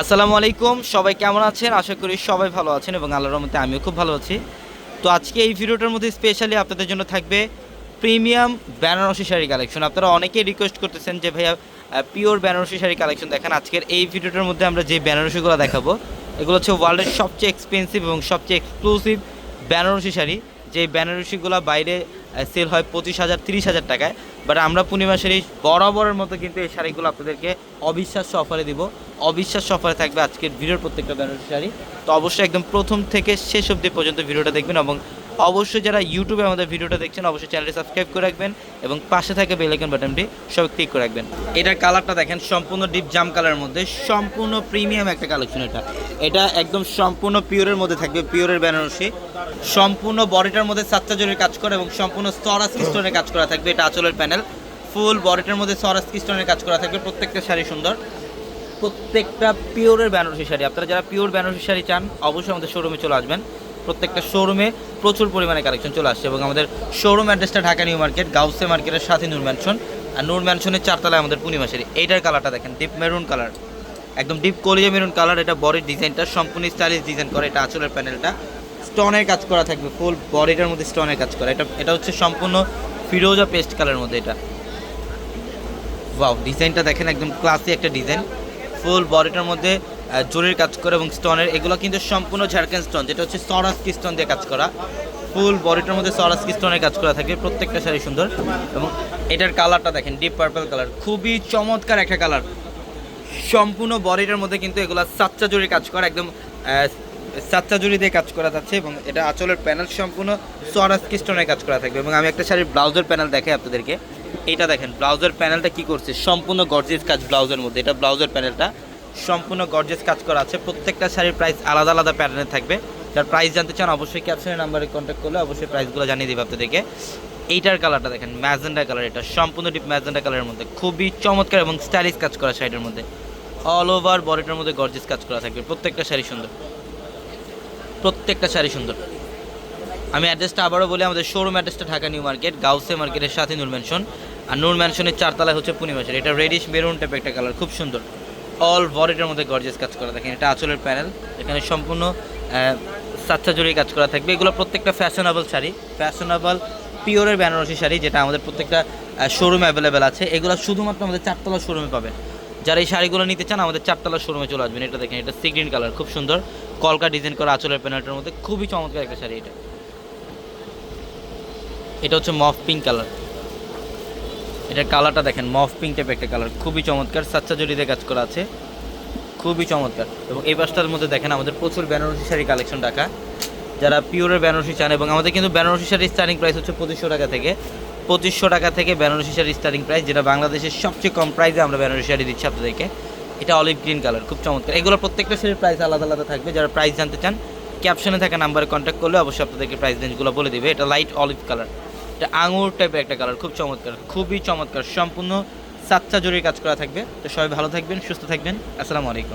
আসসালামু আলাইকুম, সবাই কেমন আছেন? আশা করি সবাই ভালো আছেন এবং আল্লাহর রহমতে আমিও খুব ভালো আছি। তো আজকে এই ভিডিওটার মধ্যে স্পেশালি আপনাদের জন্য থাকবে প্রিমিয়াম বেনারসি শাড়ি কালেকশন আপনারা অনেকেই রিকোয়েস্ট করতেছেন যে, ভাইয়া পিওর বেনারসি শাড়ি কালেকশন দেখেন। আজকের এই ভিডিওটার মধ্যে আমরা যে বেনারসিগুলো দেখাবো, এগুলো হচ্ছে ওয়ার্ল্ডের সবচেয়ে এক্সপেন্সিভ এবং সবচেয়ে এক্সক্লুসিভ বেনারসি শাড়ি। যে বেনারসিগুলো বাইরে সেল হয় পঁচিশ হাজার, তিরিশ হাজার টাকায়। বাট আমরা পূর্ণিমা শাড়ি বরাবরের মতো কিন্তু এই শাড়িগুলো আপনাদেরকে অবিশ্বাস্য অফারে দিব। অবিশ্বাস্য অফারে থাকবে আজকের ভিডিওর প্রত্যেকটা বেনারসি শাড়ি তো অবশ্যই একদম প্রথম থেকে শেষ অবধি পর্যন্ত ভিডিওটা দেখবেন এবং অবশ্যই যারা ইউটিউবে আমাদের ভিডিওটা দেখছেন, অবশ্যই চ্যানেলটি সাবস্ক্রাইব করে রাখবেন এবং পাশে থাকে বেলাইকন বাটনটি সব ক্লিক করে রাখবেন। এটার কালারটা দেখেন সম্পূর্ণ ডিপ জাম কালারের মধ্যে, সম্পূর্ণ প্রিমিয়াম একটা কালেকশন এটা। এটা একদম সম্পূর্ণ পিওরের মধ্যে থাকবে পিওরের বেনারসি। সম্পূর্ণ বডিটার মধ্যে সাতটা কাজ করা এবং সম্পূর্ণ সরাস স্টোনের কাজ করা থাকবে। এটা আঁচলের প্যানেল ফুল বডিটার মধ্যে সরাস স্টোনের কাজ করা থাকবে। প্রত্যেকটা শাড়ি সুন্দর। প্রত্যেকটা পিওরের বেনারসি শাড়ি। আপনারা যারা পিওর বেনারসি শাড়ি চান, অবশ্যই আমাদের শোরুমে চলে আসবেন। প্রত্যেকটা শোরুমে প্রচুর পরিমাণে কালেকশন চলে আসছে এবং আমাদের শোরুম অ্যাড্রেসটা ঢাকা নিউ মার্কেট, গাউসে মার্কেটের সাথে নূর ম্যানশন আর নূর ম্যানশনের চারতলায় আমাদের পূর্ণিমা শাড়ি এইটার কালারটা দেখেন ডিপ মেরুন কালার একদম ডিপ কলিজা মেরুন কালার এটা বডির ডিজাইনটা সম্পূর্ণ স্টাইলিশ ডিজাইন করে এটা আঁচলের প্যানেলটা স্টোনের কাজ করা থাকবে ফুল বডিটার মধ্যে স্টোনের কাজ করা। এটা এটা হচ্ছে সম্পূর্ণ ফিরোজা পেস্ট কালারের মধ্যে এটা। ওয়াও ডিজাইনটা দেখেন, একদম ক্লাসি একটা ডিজাইন ফুল বডিটার মধ্যে জরির কাজ করা এবং স্টোনের, এগুলো কিন্তু সম্পূর্ণ ঝাড়খান স্টোন, যেটা হচ্ছে সরাসকি স্টোন দিয়ে কাজ করা। ফুল বডিটার মধ্যে সরাসকি স্টোনের কাজ করা থাকে, প্রত্যেকটা শাড়ি সুন্দর। এবং এটার কালারটা দেখেন, ডিপ পার্পল কালার, খুবই চমৎকার একটা কালার। সম্পূর্ণ বডিটার মধ্যে কিন্তু এগুলো সাচ্চা জুড়ি কাজ করা, একদম সাচ্চা জুড়ি দিয়ে কাজ করা যাচ্ছে এবং এটা আঁচলের প্যানেল সম্পূর্ণ সরাসকি স্টোনের কাজ করা থাকবে। এবং আমি একটা শাড়ির ব্লাউজের প্যানেল দেখাই আপনাদেরকে। এটা দেখেন, ব্লাউজের প্যানেলটা কি করছে? সম্পূর্ণ গর্জিয়াস কাজ ব্লাউজের মধ্যে, এটা ব্লাউজের প্যানেলটা। সম্পূর্ণ গর্জিয়াস কাজ করা আছে। প্রত্যেকটা শাড়ির প্রাইস আলাদা আলাদা প্যাটার্নে থাকবে। যার প্রাইস জানতে চান অবশ্যই ক্যাপশনের নাম্বারে কন্ট্যাক্ট করলে অবশ্যই প্রাইসগুলো জানিয়ে দেবে আপনাদেরকে। এইটার কালারটা দেখেন, ম্যাজেন্ডা কালার এটা। সম্পূর্ণ ডিপ ম্যাজেন্ডা কালারের মধ্যে। খুবই চমৎকার এবং স্টাইলিশ কাজ করা শাড়ির মধ্যে। অল ওভার বডিটার মধ্যে গর্জিয়াস কাজ করা থাকবে। প্রত্যেকটা শাড়ি সুন্দর। প্রত্যেকটা শাড়ি সুন্দর। আমি অ্যাড্রেসটা আবারও বলি, আমাদের শোরুম অ্যাড্রেসটা ঢাকা নিউ মার্কেট, গাউসে মার্কেটের সাথে নূর ম্যানশন আর নূর ম্যানশনের চারতলায় হচ্ছে পূর্ণিমাসের এটা রেডিশ মেরুন টাইপের একটা কালার খুব সুন্দর। অল বডিটার মধ্যে গর্জিয়াস কাজ করা, দেখেন এটা আঁচলের প্যানেল এখানে সম্পূর্ণ সাচ্চা জড়িয়ে কাজ করা থাকবে। এগুলো প্রত্যেকটা ফ্যাশনেবল শাড়ি ফ্যাশনেবল পিওরের বেনারসি শাড়ি, যেটা আমাদের প্রত্যেকটা শোরুমে অ্যাভেলেবেল আছে। এগুলো শুধুমাত্র আমাদের চারতলা শোরুমে পাবেন যারা এই শাড়িগুলো নিতে চান, আমাদের চারতলা শোরুমে চলে আসবেন। এটা দেখেন, এটা সি গ্রিন কালার খুব সুন্দর। কলকা ডিজাইন করা আঁচলের প্যানেলটার মধ্যে খুবই চমৎকার একটা শাড়ি এটা। এটা হচ্ছে মফ পিঙ্ক কালার এটার কালারটা দেখেন, মফ পিঙ্ক টাইপের একটা কালার, খুবই চমৎকার সাচ্চা জড়িতে কাজ করা আছে, খুবই চমৎকার। এবং এই পাশটার মধ্যে দেখেন, আমাদের প্রচুর বেনারসি শাড়ি কালেকশন রাখা। যারা পিওরের বেনারসি চান, এবং আমাদের কিন্তু বেনারসি শাড়ির স্টার্টিং প্রাইস হচ্ছে পঁচিশশো টাকা থেকে, পঁচিশশো টাকা থেকে বেনারসি শাড়ির স্টার্টিং প্রাইস যেটা বাংলাদেশের সবচেয়ে কম প্রাইসে আমরা বেনারসি শাড়ি দিচ্ছি আপনাদেরকে। এটা অলিভ গ্রিন কালার খুব চমৎকার। এগুলো প্রত্যেকটা শাড়ির প্রাইস আলাদা আলাদা থাকবে। যারা প্রাইস জানতে চান ক্যাপশনে থাকা নাম্বারে কন্ট্যাক্ট করলে অবশ্যই আপনাদেরকে প্রাইস রেঞ্জগুলো বলে দিবে। এটা লাইট অলিভ কালার এটা আঙুর টাইপের একটা কালার খুব চমৎকার, খুবই চমৎকার, সম্পূর্ণ সাচ্চা জরির কাজ করা থাকবে। তো সবাই ভালো থাকবেন, সুস্থ থাকবেন। আসসালামু আলাইকুম।